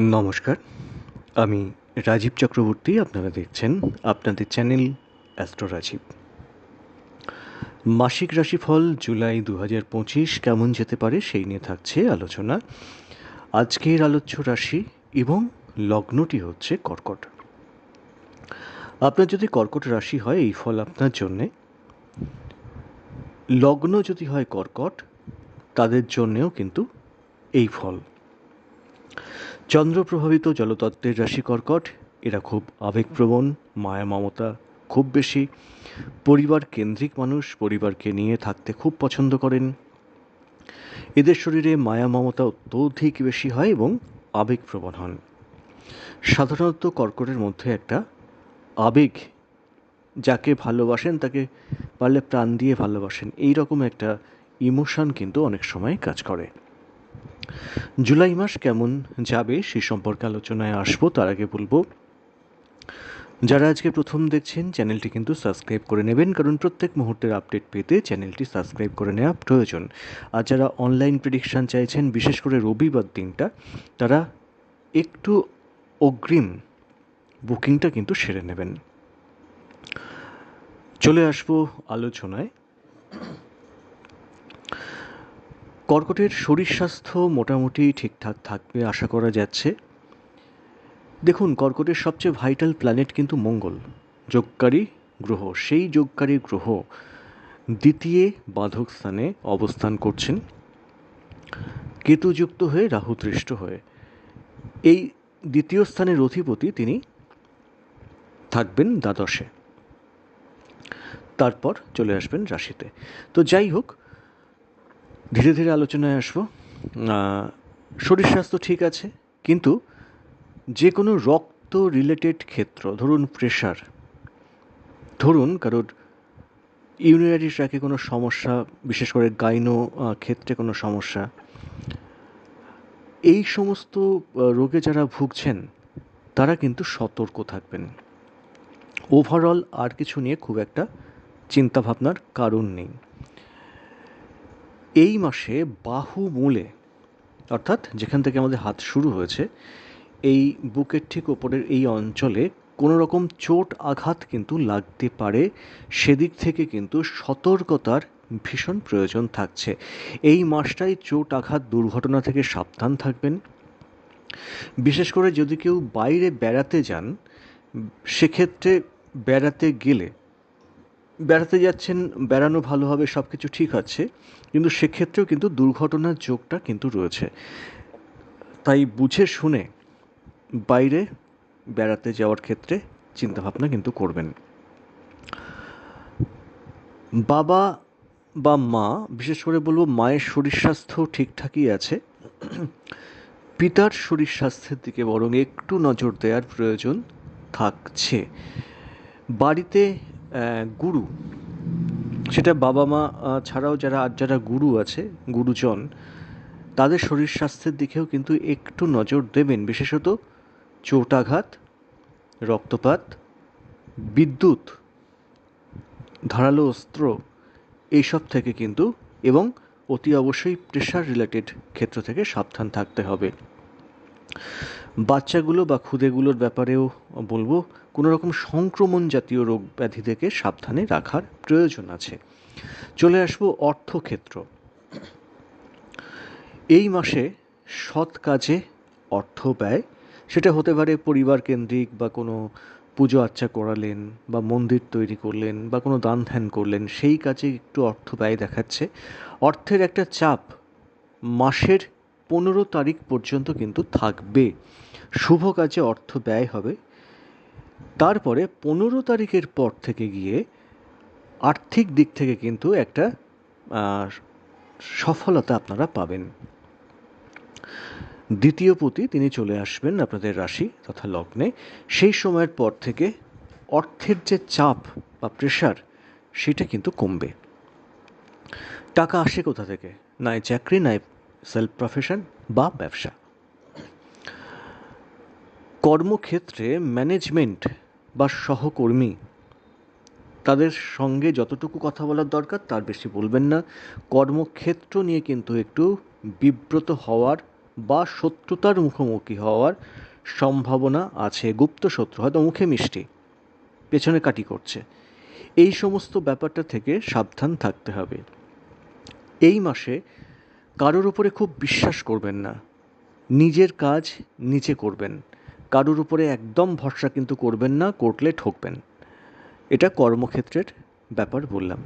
নমস্কার। আমি রাজীব চক্রবর্তী, আপনারা দেখছেন আপনাদের চ্যানেল অ্যাস্ট্রো রাজীব। মাসিক রাশিফল জুলাই দু হাজার পঁচিশ কেমন যেতে পারে সেই নিয়ে থাকছে আলোচনা। আজকের আলোচ্য রাশি এবং লগ্নটি হচ্ছে কর্কট। আপনার যদি কর্কট রাশি হয়, এই ফল আপনার জন্যে। লগ্ন যদি হয় কর্কট, তাদের জন্যেও কিন্তু এই ফল। চন্দ্র প্রভাবিত জলতত্ত্বের রাশি কর্কট, এরা খুব আবেগপ্রবণ, মায়া মমতা খুব বেশি। পরিবার কেন্দ্রিক মানুষ পরিবারকে নিয়ে থাকতে খুব পছন্দ করেন। এদের শরীরে মায়া মমতা অত্যধিক বেশি হয় এবং আবেগপ্রবণ হন। সাধারণত কর্কটের মধ্যে একটা আবেগ যাকে ভালোবাসেন, তাকে পারলে প্রাণ দিয়ে ভালোবাসেন এই রকম একটা ইমোশন কিন্তু অনেক সময় কাজ করে। জুলাই মাস কেমন যাবে সে সম্পর্কে আলোচনায় আসব, তার আগে বলব, যারা আজকে প্রথম দেখছেন, চ্যানেলটি কিন্তু সাবস্ক্রাইব করে নেবেন, কারণ প্রত্যেক মুহূর্তের আপডেট পেতে চ্যানেলটি সাবস্ক্রাইব করে নেওয়া প্রয়োজন। আর যারা অনলাইন প্রেডিকশান চাইছেন, বিশেষ করে রবিবার দিনটা, তারা একটু অগ্রিম বুকিংটা কিন্তু সেরে নেবেন। চলে আসব আলোচনায়। কর্কটের শরীর স্বাস্থ্য মোটামুটি ঠিকঠাক থাকবে, আশা করা যাচ্ছে। দেখুন, কর্কটের সবচেয়ে ভাইটাল প্ল্যানেট কিন্তু মঙ্গল। যোগকারী গ্রহ, সেই যোগকারী গ্রহ দ্বিতীয় বাধক স্থানে অবস্থান করছেন। কেতুযুক্ত হয়ে রাহুদৃষ্ট হয়ে। এই দ্বিতীয় স্থানের অধিপতি তিনি থাকবেন দ্বাদশে। তারপর চলে আসবেন রাশিতে। তো যাই হোক ধীরে ধীরে আলোচনায় আসব। শরীর স্বাস্থ্য ঠিক আছে, কিন্তু যে কোনো রক্ত রিলেটেড ক্ষেত্র, ধরুন প্রেশার ধরুন কারোর ইউরিনারি ট্র্যাকে কোনো সমস্যা, বিশেষ করে গাইনো ক্ষেত্রে কোনো সমস্যা, এই সমস্ত রোগে যারা ভুগছেন, তারা কিন্তু সতর্ক থাকবেন। ওভারঅল আর কিছু নিয়ে খুব একটা চিন্তাভাবনার কারণ নেই। এই মাসে বাহু মূলে অর্থাৎ যেখান থেকে আমাদের হাত শুরু হয়েছে, এই বুকের ঠিক ওপরের এই অঞ্চলে কোনো রকম চোট আঘাত কিন্তু লাগতে পারে। সেদিক থেকে কিন্তু সতর্কতার ভীষণ প্রয়োজন থাকছে। এই মাসটাই চোট আঘাত দুর্ঘটনা থেকে সাবধান থাকবেন। বিশেষ করে যদি কেউ বাইরে বেড়াতে যান, সেক্ষেত্রে বেড়াতে গেলে বেড়াতে যাচ্ছেন, বেড়ানো ভালো হবে সব কিছু ঠিক আছে, কিন্তু সেক্ষেত্রেও কিন্তু দুর্ঘটনার যোগটা কিন্তু রয়েছে। তাই বুঝে শুনে বাইরে বেড়াতে যাওয়ার ক্ষেত্রে চিন্তাভাবনা কিন্তু করবেন। বাবা বা মা, বিশেষ করে বলব মায়ের শরীর স্বাস্থ্য ঠিকঠাকই আছে। পিতার শরীর স্বাস্থ্যের দিকে বরং একটু নজর দেওয়ার প্রয়োজন থাকছে। বাড়িতে গুরু। সেটা বাবা মা ছাড়াও যারা আর যারা গুরু আছে, গুরুজন, তাদের শরীর স্বাস্থ্যের দিকেও কিন্তু একটু নজর দেবেন। বিশেষত চোটাঘাত, রক্তপাত, বিদ্যুৎ, ধারালো অস্ত্র, এইসব থেকে কিন্তু, এবং অতি অবশ্যই প্রেশার রিলেটেড ক্ষেত্র থেকে সাবধান থাকতে হবে। বাচ্চাগুলো বা খুদেগুলোর ব্যাপারেও বলব কোনো রকম সংক্রমণ জাতীয় রোগ ব্যাধি থেকে সাবধানে রাখার প্রয়োজন আছে। চলে আসব অর্থক্ষেত্র। এই মাসে সৎ কাজে অর্থ ব্যয়, সেটা হতে পারে পরিবার কেন্দ্রিক বা কোনো পুজো আর্চা করালেন বা মন্দির তৈরি করলেন বা কোনো দান ধ্যান করলেন, সেই কাজে একটু অর্থ ব্যয় দেখাচ্ছে। অর্থের একটা চাপ মাসের পনেরো তারিখ পর্যন্ত কিন্তু থাকবে। শুভ কাজে অর্থ ব্যয় হবে। তারপরে পনেরো তারিখের পর থেকে গিয়ে আর্থিক দিক থেকে কিন্তু একটা সফলতা আপনারা পাবেন। দ্বিতীয় পতি তিনি চলে আসবেন আপনাদের রাশি তথা লগ্নে। সেই সময়ের পর থেকে অর্থের যে চাপ বা প্রেশার সেটা কিন্তু কমবে। টাকা আসে কোথা থেকে? নাই চাকরি নয় সেলফ প্রফেশন বা ব্যবসা। কর্মক্ষেত্রে ম্যানেজমেন্ট বা সহকর্মী তাদের সঙ্গে যতটুকু কথা বলার দরকার, তার বেশি বলবেন না। কর্মক্ষেত্র নিয়ে কিন্তু একটু বিব্রত হওয়ার বা শত্রুতার মুখোমুখি হওয়ার সম্ভাবনা আছে। গুপ্ত শত্রু হয়তো মুখে মিষ্টি, পেছনে কাটি করছে। এই সমস্ত ব্যাপারটা থেকে সাবধান থাকতে হবে। এই মাসে কারোর উপরে খুব বিশ্বাস করবেন না। নিজের কাজ নিজে করবেন। কারোর উপরে একদম ভরসা কিন্তু করবেন না, করলে ঠকবেন। এটা কর্মক্ষেত্রের ব্যাপার বললাম।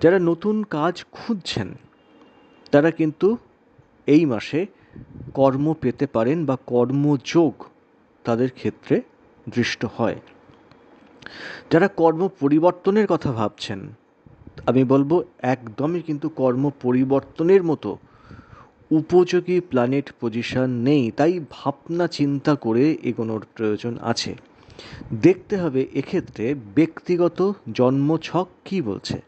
যারা নতুন কাজ খুঁজছেন, তারা কিন্তু এই মাসে কর্ম পেতে পারেন বা কর্মযোগ তাদের ক্ষেত্রে দৃষ্ট হয়। যারা কর্ম পরিবর্তনের কথা ভাবছেন, আমি বলব একদমই কিন্তু কর্ম পরিবর্তনের মতো উপযোগী প্ল্যানেট পজিশন নেই, তাই ভাবনা চিন্তা করে এগোনোর প্রয়োজন আছে। দেখতে হবে এক্ষেত্রে ব্যক্তিগত জন্মছক কি বলছে।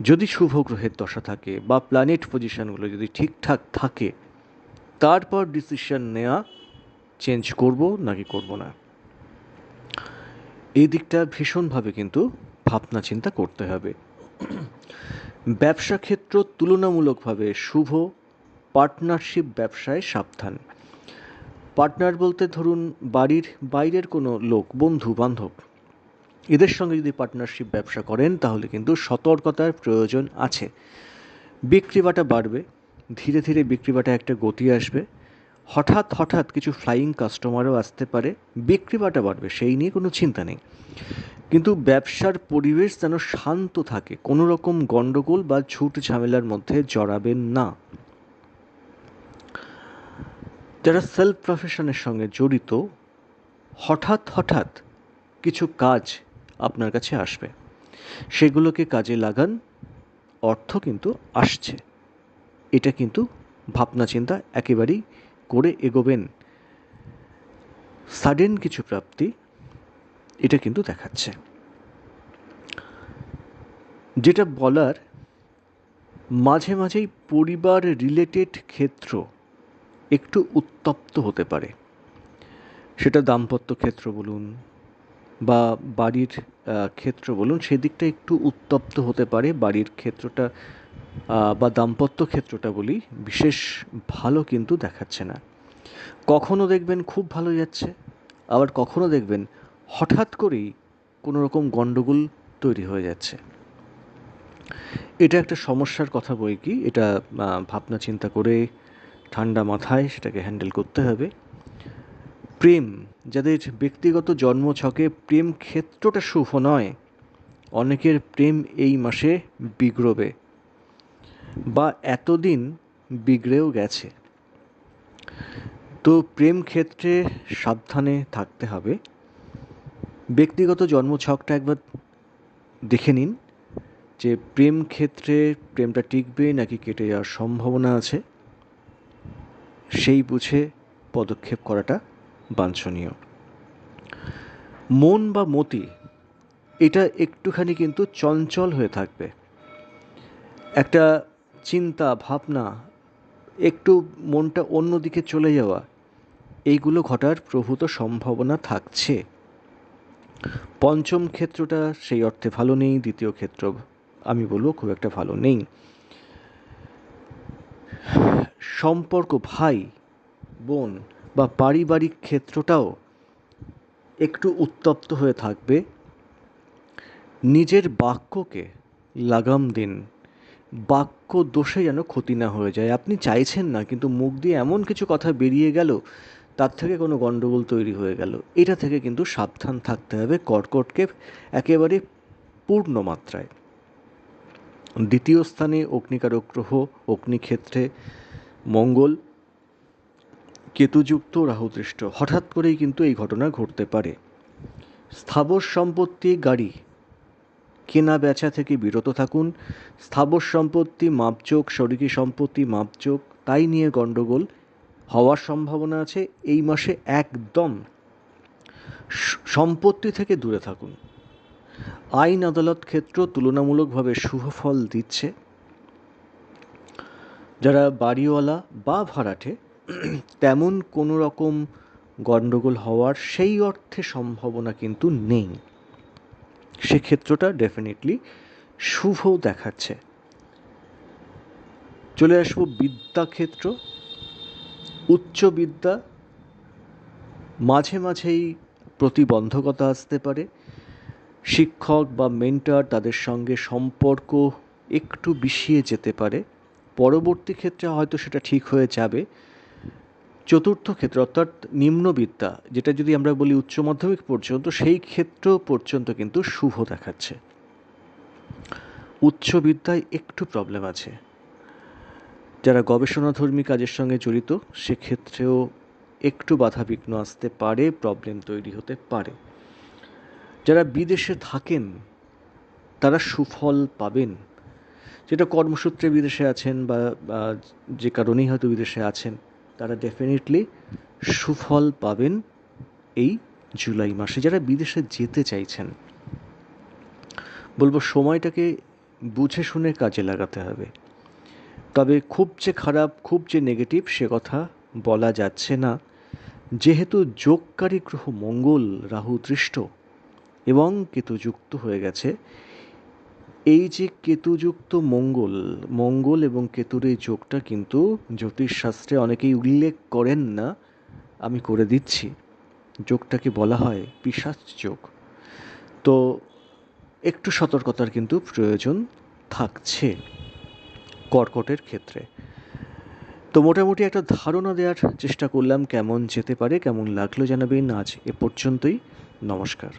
যদি শুভ গ্রহের দশা থাকে বা প্ল্যানেট পজিশনগুলো যদি ঠিকঠাক থাকে, তারপর ডিসিশন নেওয়া চেঞ্জ করব নাকি করব না? এই দিকটা ভীষণভাবে কিন্তু ভাবনা চিন্তা করতে হবে। ব্যবসা ক্ষেত্র তুলনামূলকভাবে শুভ পার্টনারশিপ ব্যবসায় সাবধান। পার্টনার বলতে ধরুন বাড়ির বাইরের কোনো লোক, বন্ধু, বান্ধব। এদের সঙ্গে যদি পার্টনারশিপ ব্যবসা করেন, তাহলে কিন্তু সতর্কতার প্রয়োজন আছে। বিক্রি বাটা বাড়বে, ধীরে ধীরে বিক্রি বাটা একটা গতি আসবে। হঠাৎ হঠাৎ কিছু ফ্লাইং কাস্টমারও আসতে পারে বিক্রি বাটা বাড়বে, সেই নিয়ে কোনো চিন্তা নেই। কিন্তু ব্যবসার পরিবেশ যেন শান্ত থাকে, কোনো রকম গণ্ডগোল বা ছুট ঝামেলার মধ্যে জড়াবেন না। যারা সেলফ প্রফেশনের সঙ্গে জড়িত, হঠাৎ হঠাৎ কিছু কাজ আপনার কাছে আসবে। সেগুলোকে কাজে লাগান, অর্থ কিন্তু আসছে। এটা কিন্তু ভাবনা চিন্তা একেবারেই করে এগোবেন। সাডেন কিছু প্রাপ্তি, এটা কিন্তু দেখাচ্ছে। যেটা বলার, মাঝে মাঝেই পরিবার রিলেটেড ক্ষেত্র একটু উত্তপ্ত হতে পারে। সেটা দাম্পত্য ক্ষেত্র বলুন বা বাড়ির ক্ষেত্র বলুন সেদিকটা একটু উত্তপ্ত হতে পারে। বাড়ির ক্ষেত্রটা বা দাম্পত্য ক্ষেত্রটা বলি, বিশেষ ভালো কিন্তু দেখাচ্ছে না। কখনো দেখবেন খুব ভালো যাচ্ছে, আবার কখনো দেখবেন হঠাৎ করেই কোনো রকম গণ্ডগোল তৈরি হয়ে যাচ্ছে। এটা একটা সমস্যার কথা বই কি, এটা ভাবনা চিন্তা করে ঠান্ডা মাথায় সেটাকে হ্যান্ডেল করতে হবে। প্রেম, যাদের ব্যক্তিগত জন্মছকে প্রেম ক্ষেত্রটা শুভ নয়, অনেকের প্রেম এই মাসে বিগড়বে বা এতদিন বিগড়েও গেছে। তো প্রেম ক্ষেত্রে সাবধানে থাকতে হবে। ব্যক্তিগত জন্মছকটা একবার দেখে নিন যে প্রেম ক্ষেত্রে প্রেমটা টিকবে নাকি কেটে যাওয়ার সম্ভাবনা আছে। সেই বুঝে পদক্ষেপ করাটা বাঞ্ছনীয়। মন বা মতি, এটা একটুখানি কিন্তু চঞ্চল হয়ে থাকবে। একটা চিন্তা, ভাবনা, একটু মনটা অন্যদিকে চলে যাওয়া, এইগুলো ঘটার প্রভূত সম্ভাবনা থাকছে। পঞ্চম ক্ষেত্রটা সেই অর্থে ভালো নেই, দ্বিতীয় ক্ষেত্র আমি বলব খুব একটা ভালো নেই। সম্পর্ক ভাই, বোন বা পারিবারিক ক্ষেত্রটাও একটু উত্তপ্ত হয়ে থাকবে। নিজের বাক্যকে লাগাম দিন। বাক্য দোষে যেন ক্ষতি না হয়ে যায়। আপনি চাইছেন না, কিন্তু মুখ দিয়ে এমন কিছু কথা বেরিয়ে গেল, তার থেকে কোনো গণ্ডগোল তৈরি হয়ে গেল। এটা থেকে কিন্তু সাবধান থাকতে হবে কর্কটকে একেবারে পূর্ণ মাত্রায়। দ্বিতীয় স্থানে অগ্নিকারক গ্রহ, অগ্নিক্ষেত্রে মঙ্গল, কেতুযুক্ত রাহুদৃষ্ট। হঠাৎ করেই কিন্তু এই ঘটনা ঘটতে পারে। স্থাবর সম্পত্তি গাড়ি। কেনা বেচা থেকে বিরত থাকুন। স্থাবর সম্পত্তি মাপচোক শরিকি সম্পত্তি মাপচোক তাই নিয়ে গণ্ডগোল হওয়ার সম্ভাবনা আছে এই মাসে একদম। সম্পত্তি থেকে দূরে থাকুন। আইন আদালত ক্ষেত্র তুলনামূলকভাবে শুভ ফল দিচ্ছে। যারা বাড়িওয়ালা বা ভাড়াটে, তেমন কোনো রকম গণ্ডগোল হওয়ার সেই অর্থে সম্ভাবনা কিন্তু নেই। সেক্ষেত্রটা ডেফিনেটলি শুভ দেখাচ্ছে। চলে আসব বিদ্যাক্ষেত্র। উচ্চ বিদ্যা মাঝে মাঝেই প্রতিবন্ধকতা আসতে পারে। শিক্ষক বা মেন্টার তাদের সঙ্গে সম্পর্ক একটু বিষিয়ে যেতে পারে। পরবর্তী ক্ষেত্রে হয়তো সেটা ঠিক হয়ে যাবে। চতুর্থ ক্ষেত্র অর্থাৎ নিম্নবিদ্যা যেটা যদি আমরা বলি উচ্চ মাধ্যমিক পর্যন্ত, সেই ক্ষেত্র পর্যন্ত কিন্তু শুভ দেখাচ্ছে। উচ্চ বিদ্যায় একটু প্রবলেম আছে। যারা গবেষণাধর্মী কাজের সঙ্গে জড়িত, সেক্ষেত্রেও একটু বাধাবিঘ্ন আসতে পারে প্রবলেম তৈরি হতে পারে। যারা বিদেশে থাকেন, তারা সুফল পাবেন। যেটা কর্মসূত্রে বিদেশে আছেন বা যে কারণেই হয়তো বিদেশে আছেন, তারা ডেফিনেটলি সুফল পাবেন এই জুলাই মাসে। যারা বিদেশে যেতে চাইছেন, বলব সময়টাকে বুঝে শুনে কাজে লাগাতে হবে। তবে খুব যে খারাপ, খুব যে নেগেটিভ সে কথা বলা যাচ্ছে না। যেহেতু যোগকারী গ্রহ মঙ্গল, রাহু, দৃষ্ট এবং কেতু যুক্ত হয়ে গেছে এই যে কেতুযুক্ত মঙ্গল মঙ্গল এবং কেতুর এই যোগটা কিন্তু জ্যোতিষশাস্ত্রে অনেকেই উল্লেখ করেন না, আমি করে দিচ্ছি। যোগটাকে বলা হয় পিসাচ যোগ। তো একটু সতর্কতার কিন্তু প্রয়োজন থাকছে কর্কটের ক্ষেত্রে। তো মোটামুটি একটা ধারণা দেওয়ার চেষ্টা করলাম কেমন যেতে পারে, কেমন লাগল জানাবেন। আজ এ পর্যন্তই, নমস্কার।